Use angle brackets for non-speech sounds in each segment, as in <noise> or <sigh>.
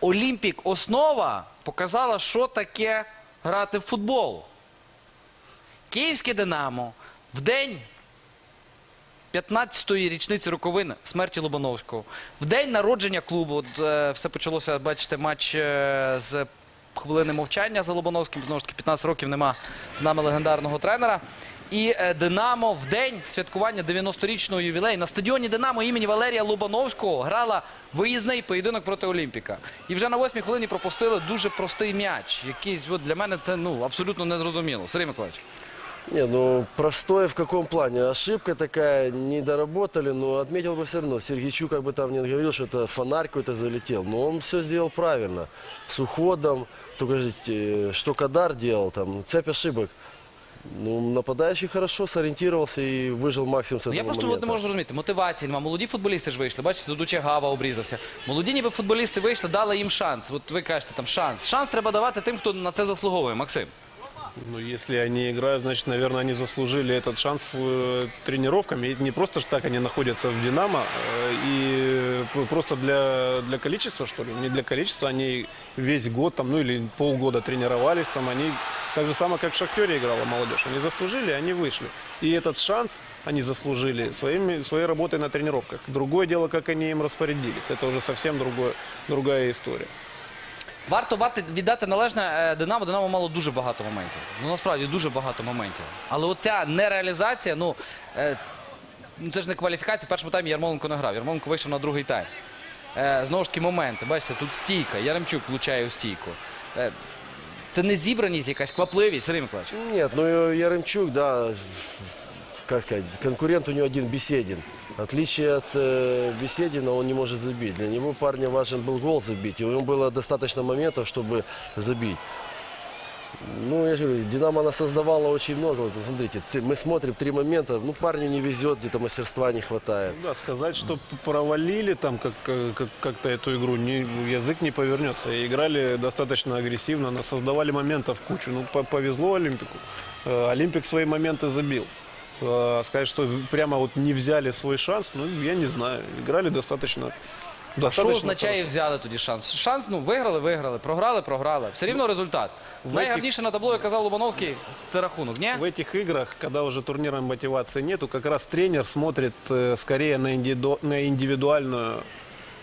Олімпік основа показала, що таке грати в футбол. Київське Динамо в день 15-ї річниці роковин смерті Лобановського. В день народження клубу, от, е, все почалося, бачите, матч е, з хвилини мовчання за Лобановським. Знову ж таки, 15 років нема з нами легендарного тренера І е, Динамо в день святкування 90-річного ювілею на стадіоні Динамо імені Валерія Лобановського грала виїзний поєдинок проти Олімпіка. І вже на восьмій хвилині пропустили дуже простий м'яч. Якийсь от для мене це ну абсолютно незрозуміло. Сергій Миколаївич. Не, ну простое в каком плане? Ошибка такая, не доработали, но отметил бы все равно. Сергейчук как бы там не говорил, что это фонарь какой-то залетел, но он все сделал правильно. С уходом, только э, что Кадар делал, там, ну, цепь ошибок. Ну, нападающий хорошо сориентировался и выжил максимум с этого Ну, я просто от момента. не можу зрозуміти. Мотивації нема. Молоді футболісти ж вийшли. Бачите, тут Дудуче Гава обрізався. Молоді ніби футболісти вийшли, дали їм шанс. От ви кажете, там шанс. Шанс треба давати тим, хто на це заслуговує. Максим. Ну, если они играют, значит, наверное, они заслужили этот шанс э, тренировками. И не просто ж так они находятся в «Динамо», э, и э, просто для, для количества, что ли, не для количества, они весь год, там, ну или полгода тренировались, там, они так же самое, как в «Шахтере» играла молодежь. Они заслужили, они вышли. И этот шанс они заслужили своими, своей работой на тренировках. Другое дело, как они им распорядились. Это уже совсем другое, другая история. Варто вати- віддати належне е, Динамо. Динамо мало дуже багато моментів. Ну насправді дуже багато моментів. Але оця нереалізація, ну, е, ну це ж не кваліфікація. В першому таймі Ярмоленко не грав. Ярмоленко вийшов на другий тайм. Е, знову ж таки, моменти. Бачите, тут стійка. Яремчук влучає у стійку. Е, це не зібраність, якась квапливість, Сергій Миколаївич. Нет, ну и Яремчук, да, как сказать, конкурент у него один Беседин. В отличие от э, Беседина, он не может забить. Для него парня важен был гол забить. И у него было достаточно моментов, чтобы забить. Ну, я же говорю, Динамо она создавала очень много. Вот, смотрите, ты- мы смотрим три момента, ну, парню не везет, где-то мастерства не хватает. Да, сказать, что провалили там как, э, как, как-то эту игру, не, язык не повернется. Играли достаточно агрессивно, но создавали моментов кучу. Ну, по- повезло Олимпику. Э, Олимпик свои моменты забил. Э, Сказать, что прямо вот не взяли свой шанс, ну, я не знаю. Играли достаточно... Що достаточно означає взяли тоді шанс? Шанс, ну, виграли, виграли, програли, програли. Все рівно результат. Найгарніше на табло, як казав Лобановський, це рахунок, ні? В этих играх, когда уже турнирной мотивации нету, как раз тренер смотрит э, скорее на, индивиду- на индивидуальную,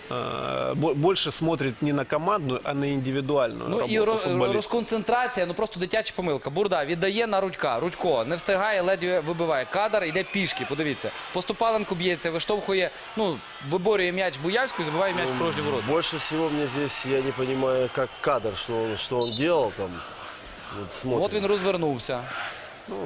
э, бо- больше смотрит не на командную, а на индивидуальную Ну і работу роз- футболиста. розконцентрація, ну просто дитяча помилка. Бурда віддає на Рудька. Рудько не встигає, ледве вибиває. Кадар йде пішки. Подивіться. Поступаленко б'ється, виштовхує, ну виборює м'яч Буяльську і забиває м'яч в порожні ворота. Больше всего мне здесь, я не понимаю, как кадр, что он, что он делал там. Вот смотрим. От він розвернувся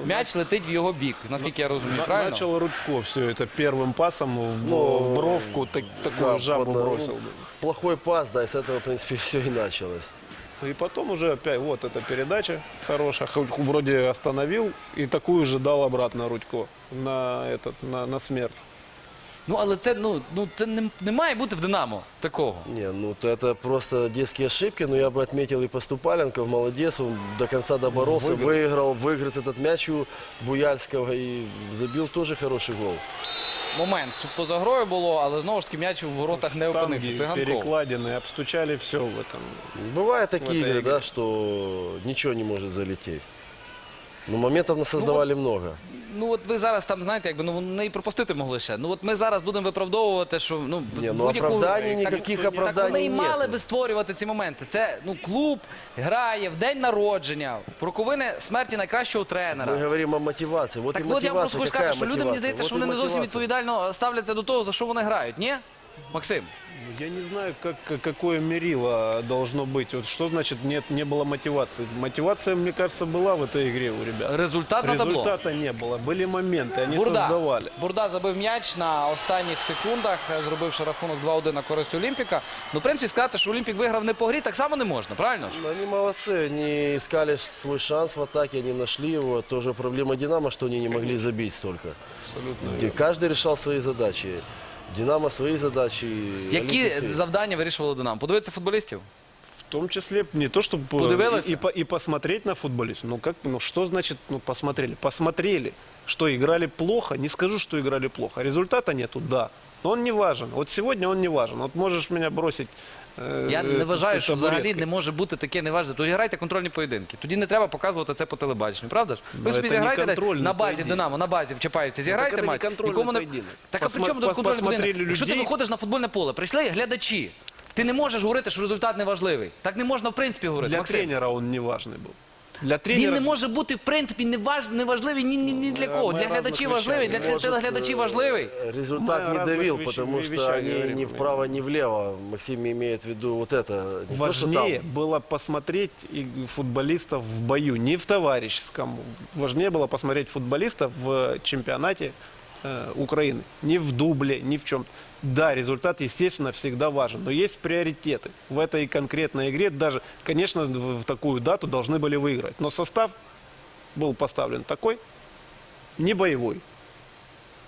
М'яч летить в його бік, наскільки я розумію. На- Правильно? Начал Рудько все это первым пасом в, Ну, в бровку, так- такую Да, жабу под- ну, бросил. Плохой пас, да, и с этого, в принципе, <laughs> все и началось. И потом уже опять, вот эта передача хорошая, хоть вроде остановил, и такую же дал обратно Рудько на, этот, на, на смерть. Ну але це ну, ну це не, не має бути в Динамо такого. Не, ну то это просто детские ошибки, но я бы отметил и Поступаленков, молодец, он до конца доборолся, выиграл, выиграл этот мяч у Буяльского и забил тоже хороший гол. Момент тут поза грою було, але знову ж таки м'яч у воротах не опинився. Штанги, Циганков. перекладины, обстучали все в этом. Бывают такие этой игры, игре. да, что ничего не может залететь. Но моментов нас создавали много. Ну от ви зараз там знаєте, якби ну не і пропустити могли ще. Ну от ми зараз будемо виправдовувати, що ну Ні, ну, будь-яку- оправдань так- оправдань вони і нету. мали би створювати ці моменти. Це ну клуб грає в день народження, в роковини смерті найкращого тренера. Мы говорим о мотивации. Вот Так и от я вам мотивация. просто хочу Какая сказати, що люди мені мотивация? здається, Вот що вони не зовсім мотивация. відповідально ставляться до того, за що вони грають. Ні? Максим, Я не знаю, как, как- какое мерило должно быть. Вот что значит нет, не было мотивации? Мотивация, мне кажется, была в этой игре у ребят. результат на табло. Результата не было. Были моменты, они Бурда. создавали. Бурда забив м'яч на останніх секундах, е, зробивши рахунок 2-1 на користь Олімпіка. Ну, в принципі, сказати, що Олімпік виграв не по грі, так само не можна, правильно ж? Ну, Они молодцы, они искали свой шанс в атаке, они нашли его. Тоже проблема Динамо, что они не могли забить столько. Абсолютно. И каждый решал свои задачи. Динамо свои задачи. Які Олимпик свои. завдання вирішували Динамо? Подивитися футболістів? В том числе не то, чтобы Подивилися? и, и, по- и посмотреть на футболистов. Ну как, ну что значит, ну посмотрели? Посмотрели, что играли плохо. Не скажу, что играли плохо. Результата нету, да. Но он не важен. Вот сегодня он не важен. Вот можешь меня бросить. э, Я не вважаю, т- що взагалі табуреткой. не може бути таке неважне. Тоді грайте контрольні поєдинки. Тоді не треба показувати це по телебаченню, правда ж? Ви Ну, собі це не зіграйте десь контрольний на базі поєдинок. Динамо, на базі в Чапаївці, Ну, зіграйте так це не матч. контрольний Нікому не... поєдинок. Так а при Посма- чому тут пос- контрольний посмотрели поєдинок? Якщо ти людей. виходиш на футбольне поле, прийшли глядачі. Ти не можеш говорити, що результат не важливий. Так не можна в принципі говорити. Для Максим. тренера он не важный был. Для тренера... Він не може бути в принципі не важ... не важливий ні, ні, ні для Ми- кого. ми Для разних глядачів вещах важливий, для говоримо. телеглядачів важливий. Э, Результат Мы не о давил, разных потому вещ- что вещах они говорим, ни да. вправо, ни влево. Максим имеет в виду вот это. Не то, что Важнее там. было посмотреть и футболистов в бою, не в товарищеском. Важнее было посмотреть футболистов в чемпионате э, Украины. Не в дубле, ни в чем. Да, результат, естественно, всегда важен. Но есть приоритеты. В этой конкретной игре даже, конечно, в такую дату должны были выиграть. Но состав был поставлен такой, не боевой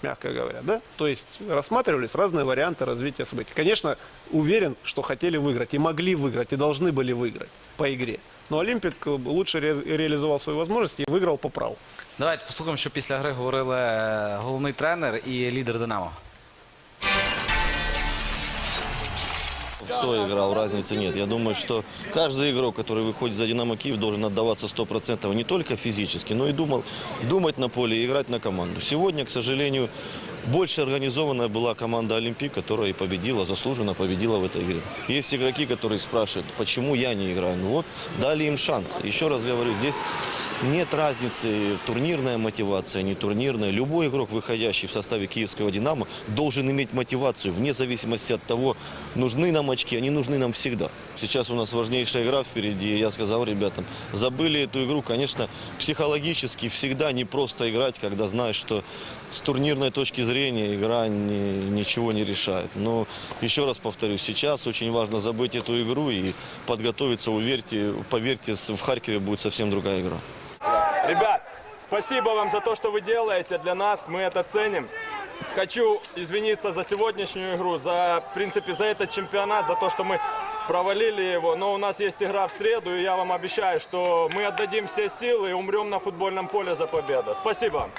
мягко говоря, да? То есть рассматривались разные варианты развития событий. Конечно, уверен, что хотели выиграть и могли выиграть, и должны были выиграть по игре. Но Олимпик э, лучше ре- реализовал свои возможности и выиграл по праву. Давайте послухаємо, що після гри говорили е, головний тренер і лідер Динамо. Кто играл, разницы нет. Я думаю, что каждый игрок, который выходит за «Динамо Киев», должен отдаваться 100% не только физически, но и думал, думать на поле и играть на команду. Сегодня, к сожалению, больше организованная была команда «Олимпик», которая и победила, заслуженно победила в этой игре. Есть игроки, которые спрашивают, почему я не играю. Ну вот, дали им шанс. Еще раз говорю, здесь нет разницы, турнирная мотивация, не турнирная. Любой игрок, выходящий в составе киевского «Динамо», должен иметь мотивацию, вне зависимости от того, нужны нам очки, они нужны нам всегда. Сейчас у нас важнейшая игра впереди, я сказал ребятам, забыли эту игру, конечно, психологически всегда не просто играть, когда знаешь, что с турнирной точки зрения игра ни- ничего не решает. Но еще раз повторю, сейчас очень важно забыть эту игру и подготовиться, уверьте, поверьте, в Харькове будет совсем другая игра. Ребят, спасибо вам за то, что вы делаете для нас, мы это ценим. Хочу извиниться за сегодняшнюю игру, за, в принципе, за этот чемпионат, за то, что мы провалили его. Но у нас есть игра в среду, и я вам обещаю, что мы отдадим все силы и умрем на футбольном поле за победу. Спасибо.